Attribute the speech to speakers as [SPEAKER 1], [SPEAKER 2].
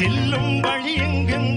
[SPEAKER 1] செல்லும் வழி எங்கும்